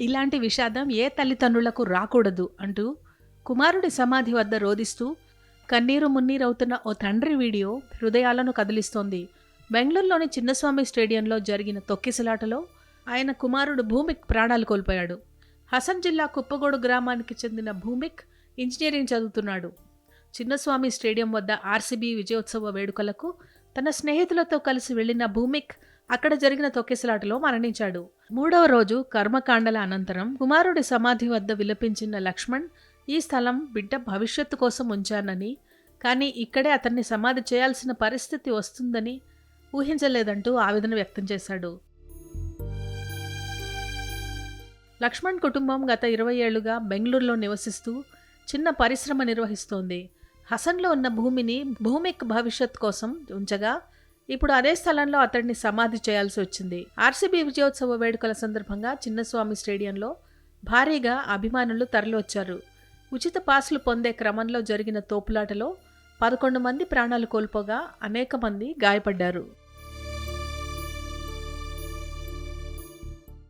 ఇలాంటి విషాదం ఏ తల్లిదండ్రులకు రాకూడదు అంటూ కుమారుడి సమాధి వద్ద రోధిస్తూ కన్నీరు మున్నీరవుతున్న ఓ తండ్రి వీడియో హృదయాలను కదిలిస్తోంది. బెంగళూరులోని చిన్నస్వామి స్టేడియంలో జరిగిన తొక్కిసలాటలో ఆయన కుమారుడు భూమిక్ ప్రాణాలు కోల్పోయాడు. హసన్ జిల్లా కుప్పగోడు గ్రామానికి చెందిన భూమిక్ ఇంజనీరింగ్ చదువుతున్నాడు. చిన్నస్వామి స్టేడియం వద్ద ఆర్సీబీ విజయోత్సవ వేడుకలకు తన స్నేహితులతో కలిసి వెళ్ళిన భూమిక్ అక్కడ జరిగిన తొక్కిసలాటలో మరణించాడు. మూడవ రోజు కర్మకాండల అనంతరం కుమారుడి సమాధి వద్ద విలపించిన లక్ష్మణ్ ఈ స్థలం బిడ్డ భవిష్యత్తు కోసం ఉంచానని కానీ ఇక్కడే అతన్ని సమాధి చేయాల్సిన పరిస్థితి వస్తుందని ఊహించలేదంటూ ఆవేదన వ్యక్తం చేశాడు. లక్ష్మణ్ కుటుంబం గత ఇరవై ఏళ్ళుగా బెంగళూరులో నివసిస్తూ చిన్న పరిశ్రమ నిర్వహిస్తోంది. హసన్లో ఉన్న భూమిని భూమిక్ భవిష్యత్ కోసం ఉంచగా ఇప్పుడు అదే స్థలంలో అతడిని సమాధి చేయాల్సి వచ్చింది. ఆర్సీబీ విజయోత్సవ వేడుకల సందర్భంగా చిన్నస్వామి స్టేడియంలో భారీగా అభిమానులు తరలివచ్చారు. ఉచిత పాసులు పొందే క్రమంలో జరిగిన తోపులాటలో పదకొండు మంది ప్రాణాలు కోల్పోగా అనేక మంది గాయపడ్డారు.